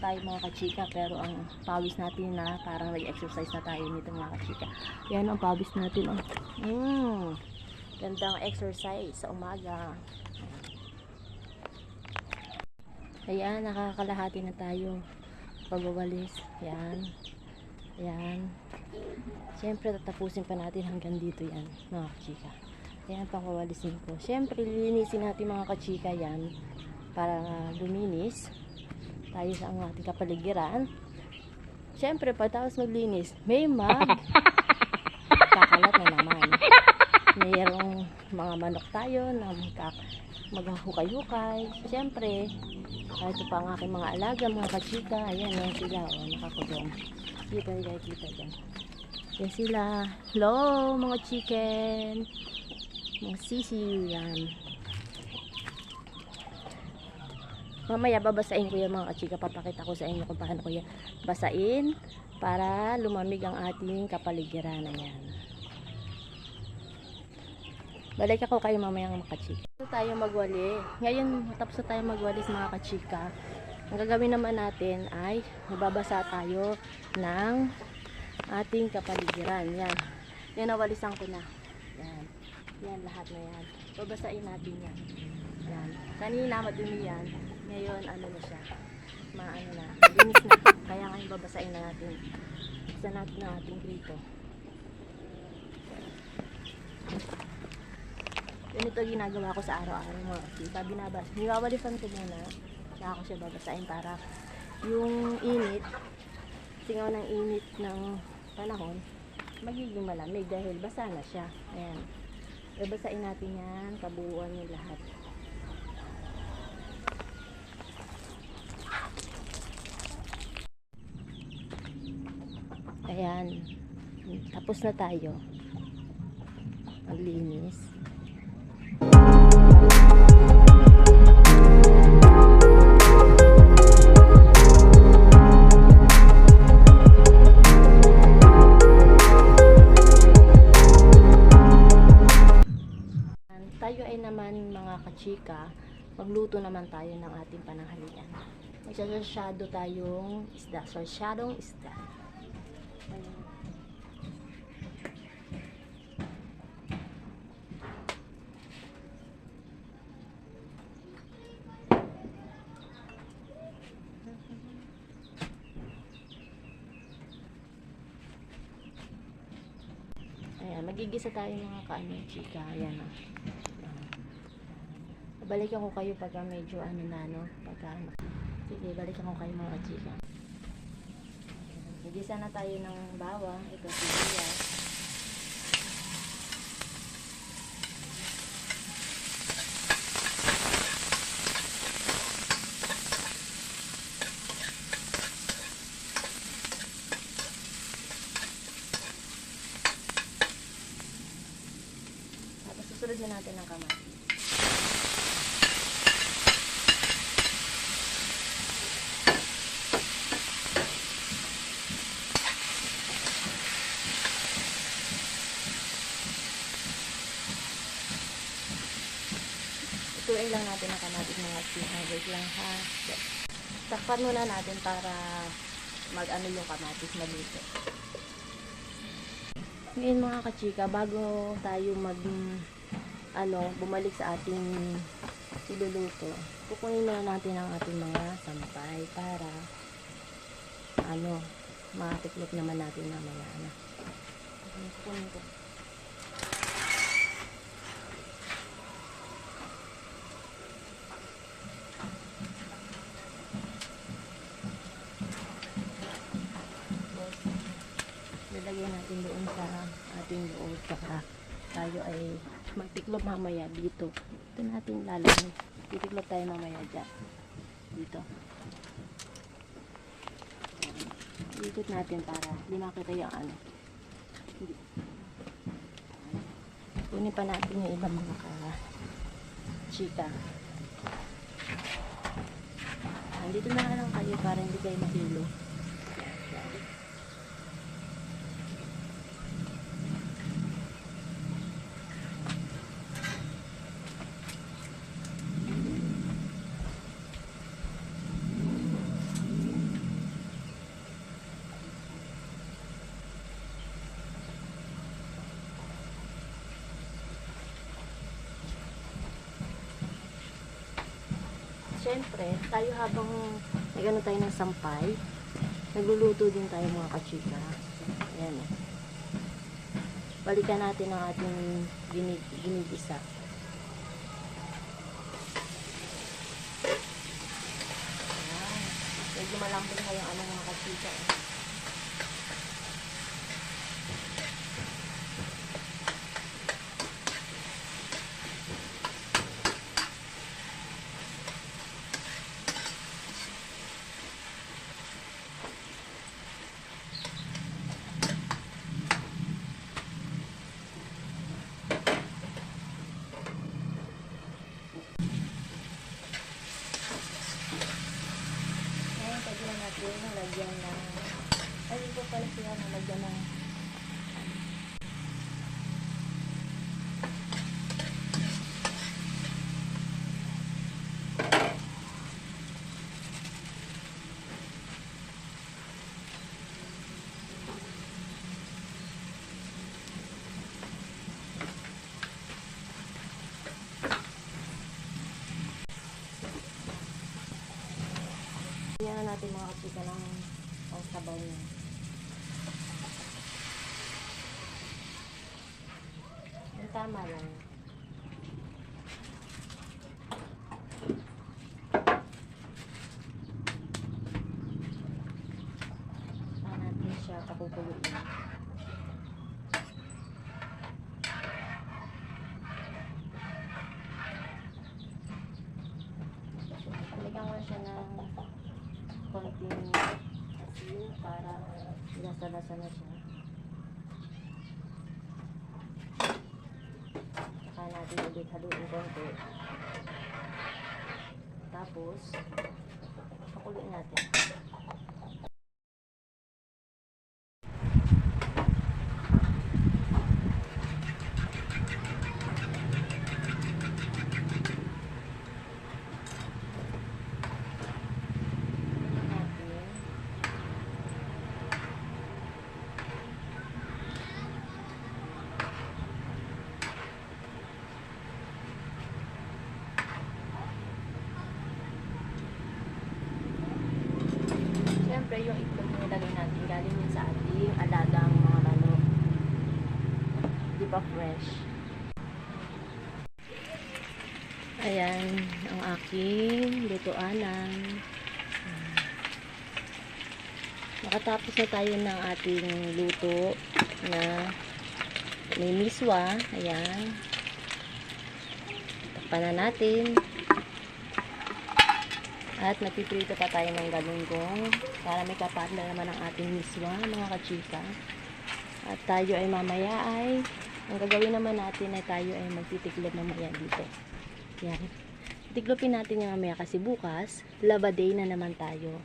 kachika pero ang pawis natin na parang nag-exercise na tayo nito mga kachika. Yan ang pawis natin. Oh. Mm. Gandang exercise sa umaga. Ayan, nakakalahati na tayo. Pagwawalis. Yan. Yan. Siyempre, tatapusin pa natin hanggang dito yan, mga kachika. Ayan, pangwawalisin ko. Siyempre, linisin natin mga kachika yan para luminis tayo sa ang ating kapaligiran. Siyempre, pagkatapos maglinis, may mag kakalat na naman. Mayroong mga manok tayo na maghukay-hukay. Siyempre, ito pa ang aking mga alaga, mga kachika. Ayan, yan sila. O, nakakulong. Kita, kita, kita dyan. Yan sila. Hello, mga chicken. Mga sisiw yan. Mamaya babasahin ko yan mga kachika. Papakita ko sa inyo kung paano ko yan basain para lumamig ang ating kapaligiran. Ayan. Balik ako kayo mamaya mga kachika. Tapos tayo magwali. Ngayon, tapos na tayo magwali mga kachika. Ang gagawin naman natin ay mababasa tayo ng ating kapaligiran. Yan. Yan, nawalisan ko na. Yan. Yan, lahat na yan. Babasain natin yan. Yan. Kanina, madumi yan. Ngayon, ano na siya. Maano na. Malinis na. Kaya ngayon, babasain na natin. Isa natin ang ating grito. Ganito ginagawa ko sa araw-araw mga kapita. Binabas. Niwawalisan ko muna. Saka ako siya babasain para yung init, singaw ng init ng panahon, magiging malamig dahil basa na siya. Ayan. Babasain natin yan, kabuuan yung lahat. Ayan. Tapos na tayo. Maglinis. Tayo ay naman mga kachika, magluto naman tayo ng ating pananghalian. Magsasasyado tayong isda, sarsyadong isda. Ayan. Magigisa tayo mga kaano, chika. Ayan o. Balikan ko kayo pagka medyo ano na, no? Pagka, sige, balikan ko kayo mga chika. Gigisa na tayo ng bawang. Ito, sibuyas. Tapos susunod na natin ng kamatis. Ituin lang natin ang kamatis mga chika. Wait lang ha. Takpan muna natin para mag-ano yung kamatis maluto. Ngayon mga kachika, bago tayo mag ano, bumalik sa ating iluluto, kukunin muna natin ang ating mga sampay para ano, matiklop naman natin mamaya. Ano. Kukunin ko. Lalagyan natin doon sa ating loob saka tayo ay magtiklop mamaya dito. Ito natin lalagyan. Titiklop tayo mamaya dyan. Dito. Ikot natin para hindi makita yung ano. Kunin pa natin yung ibang mga ka- chika. Andito na lang kayo para hindi kayo mahilo. Syempre, tayo habang nagano tayo ng sampay, nagluluto din tayo mga kachika. Ayan eh. Balikan natin ang ating ginig ginigisa. Medyo malambing na yung ano mga kachika. Eh. Ngayon, pwede na natin lagyan ng... Ay, ito pala siya na lagyan ng... Lagyan na natin mga kapita ng pang sabaw niya. Yung tama lang. Saan natin siya pakukuluin. Halika mo siya ng konting asin para lasa-lasa na siya. Saka natin ulit haluin konti. Tapos, natin. natin. Siyempre, yung itlog na nilagay natin, galing yun sa ating alagang mga manok. Di ba fresh? Ayan, ang aking lutoanan. Nakatapos na tayo ng ating luto na may miswa. Ayan. Takpan na natin. At nagpiprito pa tayo ng galunggong para may kapartner naman ang ating miswa, mga kachika. At tayo ay mamaya ay, ang gagawin naman natin ay tayo ay magtitiklop mamaya dito. Yan. Tiklopin natin yung mamaya kasi bukas, laba day na naman tayo.